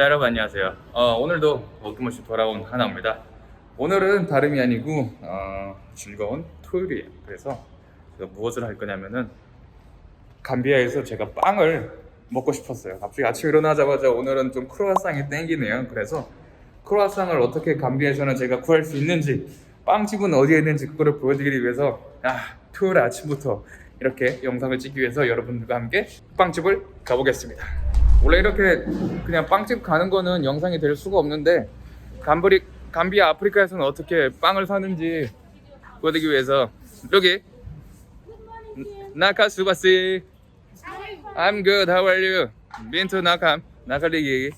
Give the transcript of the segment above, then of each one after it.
자 여러분 안녕하세요. 어, 오늘도 어김없이 돌아온 하나입니다. 오늘은 다름이 아니고 어, 즐거운 토요일이에요. 그래서 무엇을 할 거냐면은 감비아에서 제가 빵을 먹고 싶었어요. 갑자기 아침에 일어나자마자 오늘은 좀 크로아상이 땡기네요. 그래서 크로아상을 어떻게 감비아에서는 제가 구할 수 있는지 빵집은 어디에 있는지 그거를 보여드리기 위해서 아, 토요일 아침부터 이렇게 영상을 찍기 위해서 여러분들과 함께 빵집을 가보겠습니다. 원래 이렇게 그냥 빵집 가는 거는 영상이 될 수가 없는데 감브리, 감비아 아프리카에서는 어떻게 빵을 사는지 보여드리기 위해서 여기 나카수바시 I'm good. How are you? 민트 나캄 나칼리기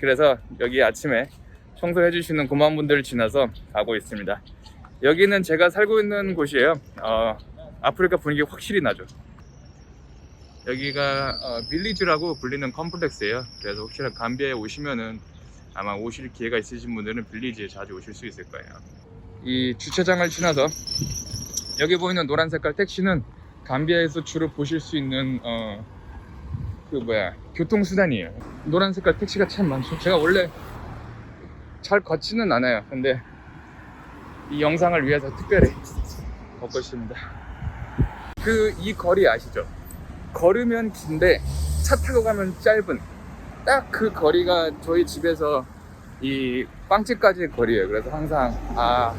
그래서 여기 아침에 청소해 주시는 고마운 분들 지나서 가고 있습니다. 여기는 제가 살고 있는 곳이에요. 어, 아프리카 분위기 확실히 나죠. 여기가 어, 빌리지라고 불리는 컴플렉스예요. 그래서 혹시나 감비아에 오시면은 아마 오실 기회가 있으신 분들은 빌리지에 자주 오실 수 있을 거예요. 이 주차장을 지나서 여기 보이는 노란 색깔 택시는 감비아에서 주로 보실 수 있는 어, 그 뭐야 교통수단이에요. 노란 색깔 택시가 참 많죠. 제가 원래 잘 걷지는 않아요. 근데 이 영상을 위해서 특별히 걷고 있습니다. 그 이 거리 아시죠? 걸으면 긴데 차 타고 가면 짧은 딱 그 거리가 저희 집에서 이 빵집까지의 거리예요. 그래서 항상 아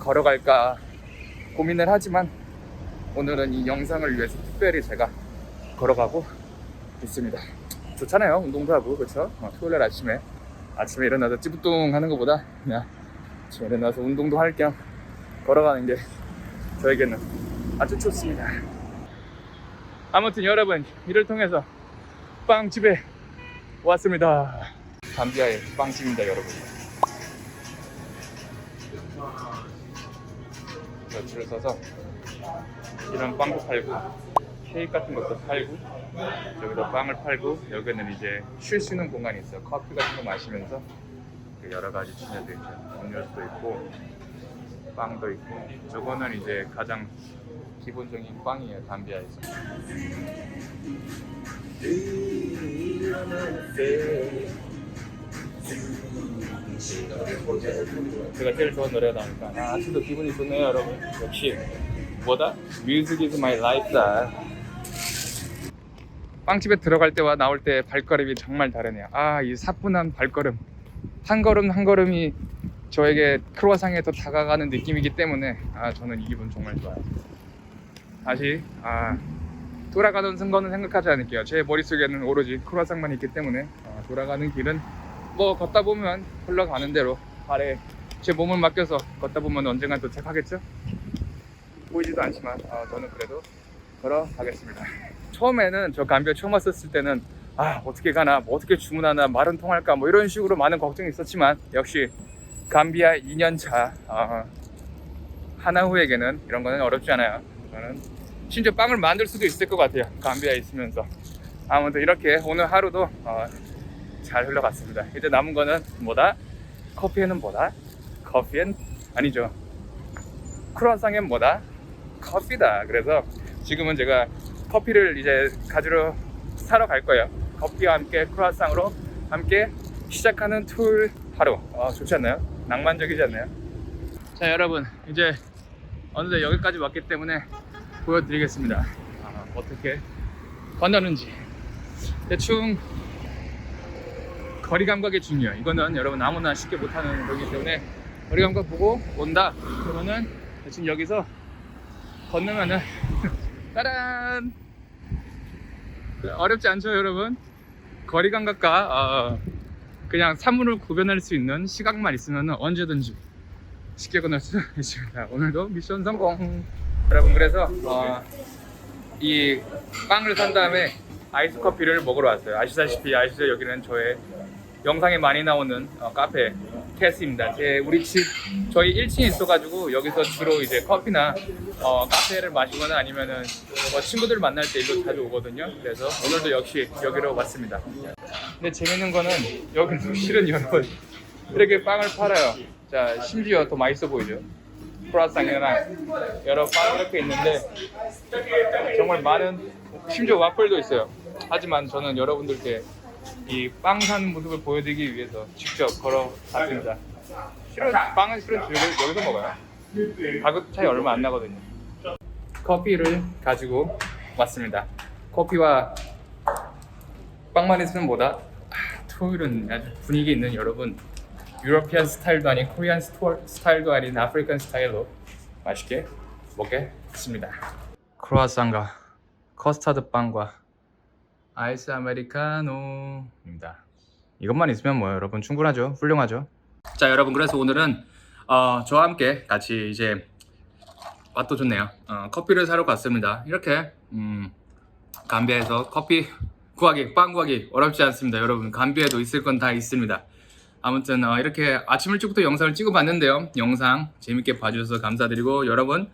걸어갈까 고민을 하지만 오늘은 이 영상을 위해서 특별히 제가 걸어가고 있습니다. 좋잖아요. 운동도 하고 그렇죠? 어, 토요일 아침에 아침에 일어나서 찌부뚱 하는 것보다 그냥 아침에 일어나서 운동도 할 겸 걸어가는 게 저에게는 아주 좋습니다. 아무튼 여러분 이를 통해서 빵집에 왔습니다. 감비아의 빵집입니다, 여러분. 저 줄을 서서 이런 빵도 팔고 케이크 같은 것도 팔고 여기도 빵을 팔고 여기는 이제 쉴 수 있는 공간이 있어요. 커피 같은 거 마시면서 그 여러 가지 취미도 있죠. 음료수도 있고 빵도 있고 저거는 이제 가장 기본적인 빵이에요 담비아에서. 제가 제일 좋아하는 노래가 나오니까. 아, 아침도 기분이 좋네요 여러분. 역시 뭐다? Music is my lifestyle. 빵집에 들어갈 때와 나올 때 발걸음이 정말 다르네요. 아 이 사뿐한 발걸음. 한 걸음 한 걸음이 저에게 크로아상에 더 다가가는 느낌이기 때문에 아 저는 이 기분 정말 좋아요 다시 아 돌아가는 순간은 생각하지 않을게요 제 머릿속에는 오로지 크로아상만 있기 때문에 아, 돌아가는 길은 뭐 걷다 보면 흘러가는 대로 발에 제 몸을 맡겨서 걷다 보면 언젠간 도착하겠죠? 보이지도 않지만 어, 저는 그래도 걸어가겠습니다. 처음에는 저 감비아 처음 왔었을 때는 아 어떻게 가나 뭐 어떻게 주문하나 말은 통할까 뭐 이런 식으로 많은 걱정이 있었지만 역시 감비아 2년차 어, 하나후에게는 이런 거는 어렵지 않아요. 저는 심지어 빵을 만들 수도 있을 것 같아요. 감비아에 있으면서 아무튼 이렇게 오늘 하루도 어, 잘 흘러갔습니다. 이제 남은 거는 뭐다? 커피에는 뭐다? 커피엔 아니죠. 크루아상엔 뭐다? 커피다. 그래서 지금은 제가 커피를 이제 가지러 사러 갈 거예요. 커피와 함께 크루아상으로 함께 시작하는 토요일 하루. 아, 좋지 않나요? 낭만적이지 않나요? 자, 여러분 이제 어느새 여기까지 왔기 때문에 보여드리겠습니다. 아, 어떻게 건너는지 대충 거리 감각이 중요해요. 이거는 여러분 아무나 쉽게 못하는 거기 때문에 거리 감각 보고 온다. 그러면은 지금 여기서 건너면은 따란 어렵지 않죠, 여러분? 거리 감각과 어, 그냥 사물을 구별할 수 있는 시각만 있으면 언제든지 쉽게 건널 수 있습니다. 오늘도 미션 성공. 여러분 그래서 어, 이 빵을 산 다음에 아이스 커피를 먹으러 왔어요. 아시다시피 아시죠? 여기는 저의 영상에 많이 나오는 어, 카페 캐스입니다. 제 우리 집 저희 1층에 있어가지고 여기서 주로 이제 커피나 어, 카페를 마시거나 아니면은 뭐 친구들 만날 때 일로 자주 오거든요. 그래서 오늘도 역시 여기로 왔습니다. 근데 재밌는 거는 여기는 실은 여러분 이렇게 빵을 팔아요. 자 심지어 더 맛있어 보이죠? 크로아상이랑 여러 빵 이렇게 있는데 정말 많은 심지어 와플도 있어요. 하지만 저는 여러분들께 이 빵 사는 모습을 보여드리기 위해서 직접 걸어봤습니다. 실은 빵은 실은 여기, 여기서 먹어요. 가격 차이 얼마 안 나거든요. 커피를 가지고 왔습니다. 커피와 빵만 있으면 뭐다? 아, 토요일은 아주 분위기 있는 여러분 유러피안 스타일도 아닌 코리안 스토, 스타일도 아닌 아프리칸 스타일로 맛있게 먹겠습니다. 크로아상과 커스터드 빵과 아이스 아메리카노입니다. 이것만 있으면 뭐 여러분 충분하죠. 훌륭하죠. 자 여러분 그래서 오늘은 어, 저와 함께 같이 이제 맛도 좋네요. 어, 커피를 사러 갔습니다. 이렇게 음, 감비에서 커피 구하기, 빵 구하기 어렵지 않습니다. 여러분 감비에도 있을 건 다 있습니다. 아무튼 어, 이렇게 아침 일찍부터 영상을 찍어봤는데요. 영상 재밌게 봐주셔서 감사드리고 여러분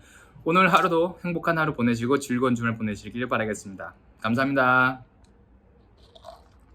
오늘 하루도 행복한 하루 보내시고 즐거운 주말 보내시길 바라겠습니다. 감사합니다.